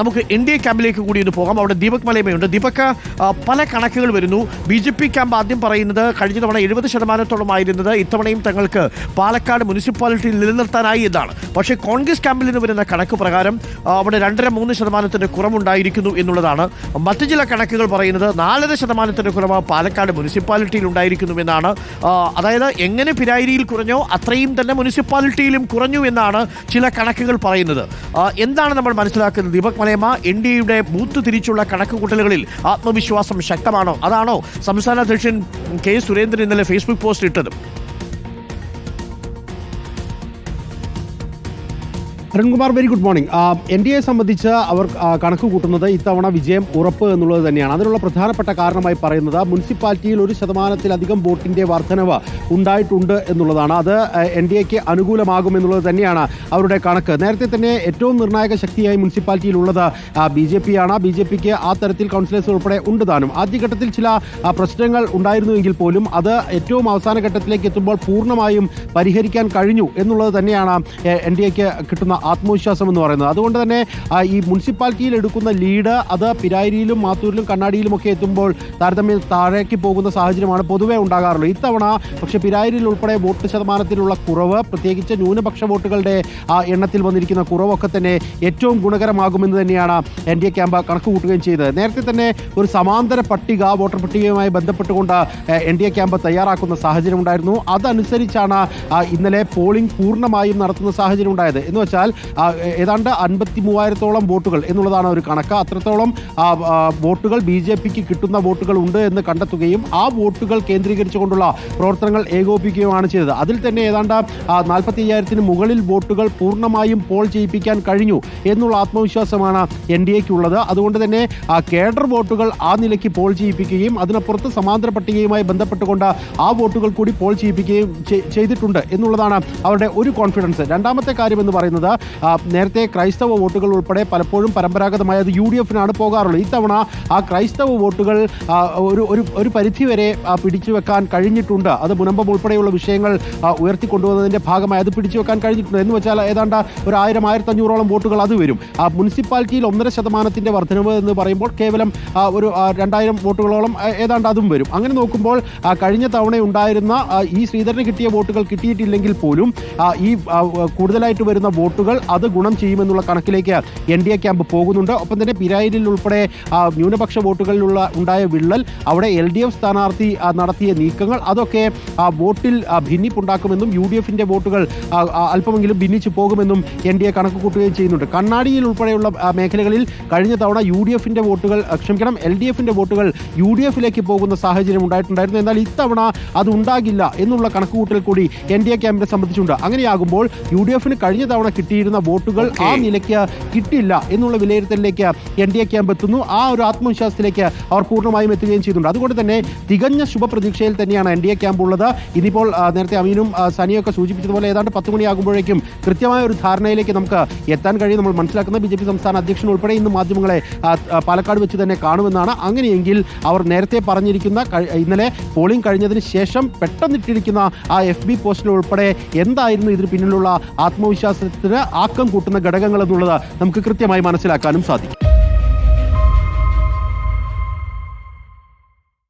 നമുക്ക് N D A ക്യാമ്പിലേക്ക് കൂടി ഒന്ന് പോകാം. അവിടെ ദീപക് മലയമയുണ്ട് ദീപക് പല കണക്കുകൾ വരുന്നു. ബി ജെ പി ക്യാമ്പ് ആദ്യം പറയുന്നത് കഴിഞ്ഞ തവണ എഴുപത് ശതമാനത്തോളം ആയിരുന്നത് ഇത്തവണയും തങ്ങൾക്ക് പാലക്കാട് മുനിസിപ്പാലിറ്റിയിൽ നിലനിർത്താനായി എന്നാണ്. പക്ഷേ കോൺഗ്രസ് ക്യാമ്പിൽ നിന്ന് വരുന്ന കണക്ക് പ്രകാരം അവിടെ രണ്ടര മൂന്ന് ശതമാനത്തിന്റെ കുറവുണ്ടായിരിക്കുന്നു എന്നുള്ളതാണ്. മറ്റു ചില കണക്കുകൾ പറയുന്നത് നാലര ശതമാനത്തിന്റെ കുറവ് പാലക്കാട് മുനിസിപ്പാലിറ്റിയിൽ ഉണ്ടായിരിക്കുന്നു എന്നാണ്. അതായത് എങ്ങനെ പിരായിരിയിൽ കുറഞ്ഞോ അത്രയും തന്നെ മുനിസിപ്പാലിറ്റിയിലും കുറഞ്ഞു എന്നാണ് ചില കണക്കുകൾ പറയുന്നത്. എന്താണ് നമ്മൾ മനസ്സിലാക്കുന്നത്? ദീപക് മലയമ്മ എൻ ഡി എയുടെ ബൂത്ത് തിരിച്ചുള്ള കണക്കുകൂട്ടലുകളിൽ ആത്മവിശ്വാസം ശക്തമാണോ? അതാണോ സംസ്ഥാന അധ്യക്ഷൻ കെ സുരേന്ദ്രൻ ഇന്നലെ ഫേസ്ബുക്ക് പോസ്റ്റ് ഇട്ടത്? Arunkumar very good morning N D A സംബന്ധിച്ച് അവർ കണക്ക് കൂട്ടുന്നത് ഇത്തവണ വിജയം ഉറപ്പ് എന്നുള്ളത് തന്നെയാണ്. അതിനുള്ള പ്രധാനപ്പെട്ട കാരണമായി പറയുന്നത് മുനിസിപ്പാലിറ്റിയിൽ ഒരു ശതമാനത്തിലധികം വോട്ടിന്റെ വർധനവ് ഉണ്ടായിട്ടുണ്ട് എന്നുള്ളതാണ്. അത് എൻ ഡി എക്ക് അനുകൂലമാകും എന്നുള്ളത് തന്നെയാണ് അവരുടെ കണക്ക്. നേരത്തെ തന്നെ ഏറ്റവും നിർണായക ശക്തിയായി മുനിസിപ്പാലിറ്റിയിൽ ഉള്ളത് ബി ജെ പി ആണ് ബി ജെ പിക്ക് ആ തരത്തിൽ കൗൺസിലേഴ്സ് ഉൾപ്പെടെ ഉണ്ട് താനും. ആദ്യഘട്ടത്തിൽ ചില പ്രശ്നങ്ങൾ ഉണ്ടായിരുന്നുവെങ്കിൽ പോലും അത് ഏറ്റവും അവസാന ഘട്ടത്തിലേക്ക് എത്തുമ്പോൾ പൂർണമായും പരിഹരിക്കാൻ കഴിഞ്ഞു എന്നുള്ളത് തന്നെയാണ് എൻ ഡി എക്ക് കിട്ടുന്ന ആത്മവിശ്വാസം എന്ന് പറയുന്നത്. അതുകൊണ്ട് തന്നെ ഈ മുനിസിപ്പാലിറ്റിയിൽ എടുക്കുന്ന ലീഡ് അത് പിരായിരിയിലും മാത്തൂരിലും കണ്ണാടിയിലും ഒക്കെ എത്തുമ്പോൾ താരതമ്യം താഴേക്ക് പോകുന്ന സാഹചര്യമാണ് പൊതുവേ ഉണ്ടാകാറുള്ളത്. ഇത്തവണ പക്ഷേ പിരായിരിയിൽ ഉൾപ്പെടെ വോട്ട് ശതമാനത്തിലുള്ള കുറവ് പ്രത്യേകിച്ച് ന്യൂനപക്ഷ വോട്ടുകളുടെ എണ്ണത്തിൽ വന്നിരിക്കുന്ന കുറവൊക്കെ തന്നെ ഏറ്റവും ഗുണകരമാകുമെന്ന് തന്നെയാണ് എൻ ഡി എ ക്യാമ്പ് കണക്ക് കൂട്ടുകയും ചെയ്തത്. നേരത്തെ തന്നെ ഒരു സമാന്തര പട്ടിക വോട്ടർ പട്ടികയുമായി ബന്ധപ്പെട്ടുകൊണ്ട് എൻ ഡി എ ക്യാമ്പ് തയ്യാറാക്കുന്ന സാഹചര്യം ഉണ്ടായിരുന്നു. അതനുസരിച്ചാണ് ഇന്നലെ പോളിംഗ് പൂർണമായും നടത്തുന്ന സാഹചര്യം ഉണ്ടായത്. എന്ന് വെച്ചാൽ ഏതാണ്ട് അൻപത്തി മൂവായിരത്തോളം വോട്ടുകൾ എന്നുള്ളതാണ് ഒരു കണക്ക്. അത്രത്തോളം വോട്ടുകൾ ബി ജെ പിക്ക് കിട്ടുന്ന വോട്ടുകൾ ഉണ്ട് എന്ന് കണ്ടെത്തുകയും ആ വോട്ടുകൾ കേന്ദ്രീകരിച്ചുകൊണ്ടുള്ള പ്രവർത്തനങ്ങൾ ഏകോപിപ്പിക്കുകയുമാണ് ചെയ്തത്. അതിൽ തന്നെ ഏതാണ്ട് നാൽപ്പത്തി അയ്യായിരത്തിന് മുകളിൽ വോട്ടുകൾ പൂർണമായും പോൾ ചെയ്യിപ്പിക്കാൻ കഴിഞ്ഞു എന്നുള്ള ആത്മവിശ്വാസമാണ് എൻ ഡി എക്കുള്ളത്. അതുകൊണ്ട് തന്നെ കേഡർ വോട്ടുകൾ ആ നിലയ്ക്ക് പോൾ ചെയ്യിപ്പിക്കുകയും അതിനപ്പുറത്ത് സമാന്തര പട്ടികയുമായി ബന്ധപ്പെട്ടുകൊണ്ട് ആ വോട്ടുകൾ കൂടി പോൾ ചെയ്യിപ്പിക്കുകയും ചെയ്തിട്ടുണ്ട് എന്നുള്ളതാണ് അവരുടെ ഒരു കോൺഫിഡൻസ്. രണ്ടാമത്തെ കാര്യം എന്ന് പറയുന്നത് നേരത്തെ ക്രൈസ്തവ വോട്ടുകൾ ഉൾപ്പെടെ പലപ്പോഴും പരമ്പരാഗതമായി അത് യു ഡി എഫിനാണ് പോകാറുള്ളത്. ഇത്തവണ ആ ക്രൈസ്തവ വോട്ടുകൾ ഒരു ഒരു ഒരു പരിധിവരെ പിടിച്ചു വെക്കാൻ കഴിഞ്ഞിട്ടുണ്ട്. അത് മുനമ്പം ഉൾപ്പെടെയുള്ള വിഷയങ്ങൾ ഉയർത്തിക്കൊണ്ടുവന്നതിന്റെ ഭാഗമായി അത് പിടിച്ചു വെക്കാൻ കഴിഞ്ഞിട്ടുണ്ട്. എന്ന് വെച്ചാൽ ഏതാണ്ട് ഒരു ആയിരം ആയിരത്തി അഞ്ഞൂറോളം വോട്ടുകൾ അത് വരും. ആ മുനിസിപ്പാലിറ്റിയിൽ ഒന്നര ശതമാനത്തിന്റെ വർധനവ് എന്ന് പറയുമ്പോൾ കേവലം ഒരു രണ്ടായിരം വോട്ടുകളോളം ഏതാണ്ട് അതും വരും. അങ്ങനെ നോക്കുമ്പോൾ കഴിഞ്ഞ തവണ ഉണ്ടായിരുന്ന ഈ ശ്രീധരന് കിട്ടിയ വോട്ടുകൾ കിട്ടിയിട്ടില്ലെങ്കിൽ പോലും ഈ കൂടുതലായിട്ട് വരുന്ന വോട്ടുകൾ അത് ഗുണം ചെയ്യുമെന്നുള്ള കണക്കിലേക്ക് എൻ ഡി എ ക്യാമ്പ് പോകുന്നുണ്ട്. ഒപ്പം തന്നെ പിരായിരിൽ ഉൾപ്പെടെ ന്യൂനപക്ഷ വോട്ടുകളിലുള്ള ഉണ്ടായ വിള്ളൽ അവിടെ എൽ ഡി എഫ് സ്ഥാനാർത്ഥി നടത്തിയ നീക്കങ്ങൾ അതൊക്കെ വോട്ടിൽ ഭിന്നിപ്പുണ്ടാക്കുമെന്നും യു ഡി എഫിന്റെ വോട്ടുകൾ അല്പമെങ്കിലും ഭിന്നിച്ചു പോകുമെന്നും എൻ ഡി എ കണക്ക് കൂട്ടുകയും ചെയ്യുന്നുണ്ട്. കണ്ണാടിയിൽ ഉൾപ്പെടെയുള്ള മേഖലകളിൽ കഴിഞ്ഞ തവണ യു ഡി എഫിന്റെ വോട്ടുകൾ ക്ഷമിക്കണം എൽ ഡി എഫിന്റെ വോട്ടുകൾ യു ഡി എഫിലേക്ക് പോകുന്ന സാഹചര്യം ഉണ്ടായിട്ടുണ്ടായിരുന്നു. എന്നാൽ ഇത്തവണ അത് ഉണ്ടാകില്ല എന്നുള്ള കണക്കുകൂട്ടൽ കൂടി എൻ ഡി എ ക്യാമ്പിനെ സംബന്ധിച്ചുണ്ട്. അങ്ങനെയാകുമ്പോൾ യു ഡി എഫിന് കഴിഞ്ഞ തവണ കിട്ടിയിരുന്ന വോട്ടുകൾ ആ നിലയ്ക്ക് കിട്ടില്ല എന്നുള്ള വിലയിരുത്തലിലേക്ക് എൻ ഡി എ ക്യാമ്പ് എത്തുന്നു. ആ ഒരു ആത്മവിശ്വാസത്തിലേക്ക് അവർ പൂർണമായും എത്തുകയും ചെയ്യുന്നുണ്ട് അതുകൊണ്ട് തന്നെ തികഞ്ഞ ശുഭപ്രതീക്ഷയിൽ തന്നെയാണ് എൻ ഡി എ ക്യാമ്പ് ഉള്ളത്. ഇനിയിപ്പോൾ നേരത്തെ അമീനും സനിയും സനിയൊക്കെ സൂചിപ്പിച്ചതുപോലെ ഏതാണ്ട് പത്ത് മണിയാകുമ്പോഴേക്കും കൃത്യമായ ഒരു ധാരണയിലേക്ക് നമുക്ക് എത്താൻ കഴിയും. നമ്മൾ മനസ്സിലാക്കുന്ന ബി ജെ പി സംസ്ഥാന അധ്യക്ഷൻ ഉൾപ്പെടെ ഇന്ന് മാധ്യമങ്ങളെ പാലക്കാട് വെച്ച് തന്നെ കാണുമെന്നാണ്. അങ്ങനെയെങ്കിൽ അവർ നേരത്തെ പറഞ്ഞിരിക്കുന്ന ഇന്നലെ പോളിംഗ് കഴിഞ്ഞതിന് ശേഷം പെട്ടെന്നിട്ടിരിക്കുന്ന ആ എഫ് ബി പോസ്റ്റിൽ ഉൾപ്പെടെ എന്തായിരുന്നു ഇതിന് പിന്നിലുള്ള ആത്മവിശ്വാസത്തിന് ആക്കം കൂട്ടുന്ന ഘടകങ്ങൾ എന്നുള്ളത് നമുക്ക് കൃത്യമായി മനസ്സിലാക്കാനും സാധിക്കും.